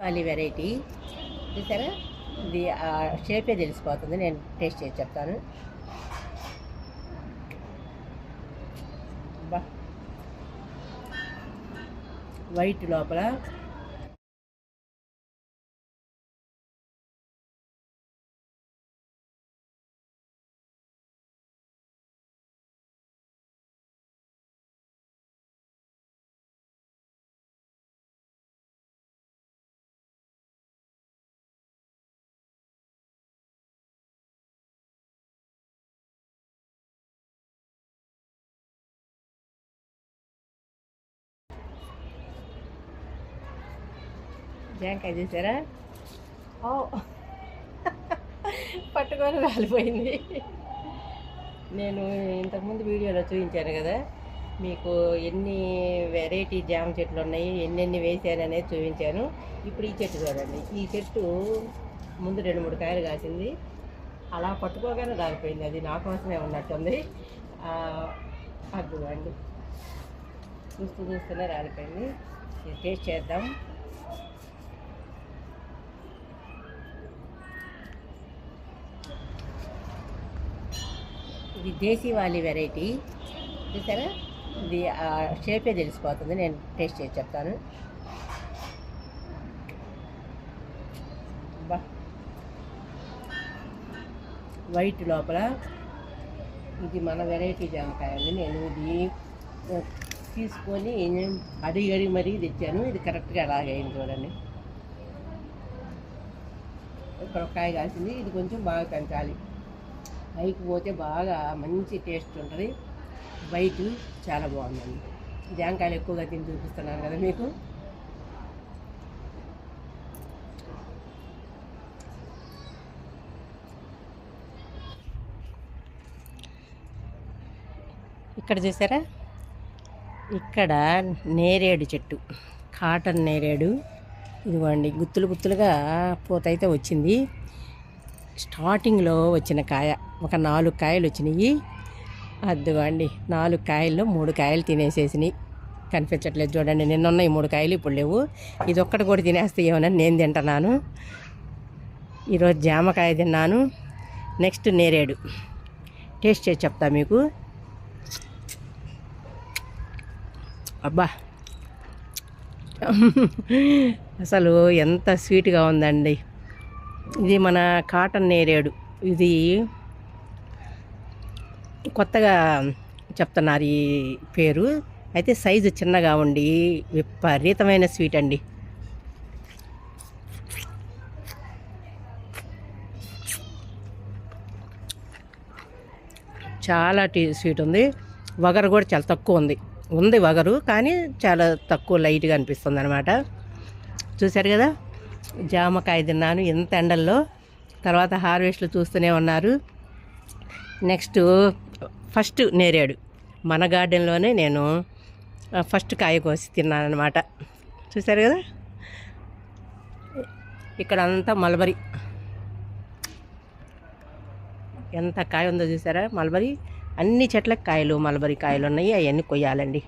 వాలి వెరైటీ. చూసారా? ఇది ఆ షేపే తెలిసిపోతుంది. నేను టేస్ట్ చేసి చెప్తాను. వైట్ లోపల జాంకాయ చూసారా ఓ. పట్టుకొని రాలిపోయింది. నేను ఇంతకుముందు వీడియోలో చూపించాను కదా మీకు ఎన్ని వెరైటీ జామ చెట్లు ఉన్నాయి ఎన్నెన్ని వేసాననేది చూపించాను. ఇప్పుడు ఈ చెట్టు చూడండి. ఈ చెట్టు ముందు రెండు మూడు కాయలు కాసింది. అలా పట్టుకోగానే రాలిపోయింది. అది నా కోసమే ఉన్నట్టుంది. ఆ, అండి చూస్తూ చూస్తూనే రాలిపోయింది. టేస్ట్ చేద్దాం. ఇది దేశీవాళీ వెరైటీ. చూసారా? ఇది ఆ షేపే తెలిసిపోతుంది. నేను టేస్ట్ చేసి చెప్తాను. వైట్ లోపల ఇది మన వెరైటీ జామకాయ అండి. నేను ఇది తీసుకొని అడిగి అడిగి మరీ తెచ్చాను. ఇది కరెక్ట్గా అలాగే అయింది చూడండి. ఇక్కడ ఒక కాయ కాల్సింది ఇది కొంచెం బాగా పెంచాలి పైకి పోతే బాగా మంచి టేస్ట్ ఉంటుంది. బయట చాలా బాగుందండి. జాంకాయలు ఎక్కువగా తిని చూపిస్తున్నాను కదా మీకు. ఇక్కడ చూసారా? ఇక్కడ నేరేడు చెట్టు కాటన్ నేరేడు. ఇదిగోండి గుత్తులు గుత్తులుగా పూత అయితే వచ్చింది. స్టార్టింగ్లో వచ్చిన కాయ. ఒక నాలుగు కాయలు వచ్చినాయి. అదిగోండి నాలుగు కాయల్లో మూడు కాయలు తినేసేసినాయి. కనిపించట్లేదు చూడండి నిన్న ఉన్నాయి మూడు కాయలు ఇప్పుడు లేవు. ఇది ఒక్కటి కూడా తినేస్తే ఏమన్నా నేను తింటున్నాను. ఈరోజు జామకాయ తిన్నాను. నెక్స్ట్ నేరేడు. టేస్ట్ చేసి చెప్తా మీకు. అబ్బా! అసలు ఎంత స్వీట్గా ఉందండి. ఇది మన కాటన్ నేరేడు. ఇది కొత్తగా చెప్తున్నారు ఈ పేరు. అయితే సైజు చిన్నగా ఉండి విపరీతమైన స్వీట్ అండి. చాలా టీ స్వీట్ ఉంది. వగరు కూడా చాలా తక్కువ ఉంది. ఉంది వగరు కానీ చాలా తక్కువ లైట్గా అనిపిస్తుంది అనమాట చూశారు కదా? జామకాయ తిన్నాను ఎంత ఎండల్లో. తర్వాత హార్వెస్ట్లు చూస్తూనే ఉన్నారు. నెక్స్ట్ ఫస్ట్ నేరేడు. మన గార్డెన్లోనే నేను ఫస్ట్ కాయ కోసి తిన్నానమాట చూసారు చూశారు కదా? ఇక్కడ అంతా మలబరి. ఎంత కాయ ఉందో చూసారా మల్బరీ అన్ని చెట్లకు కాయలు మల్బరీ కాయలు ఉన్నాయి అవన్నీ కొయ్యాలండి.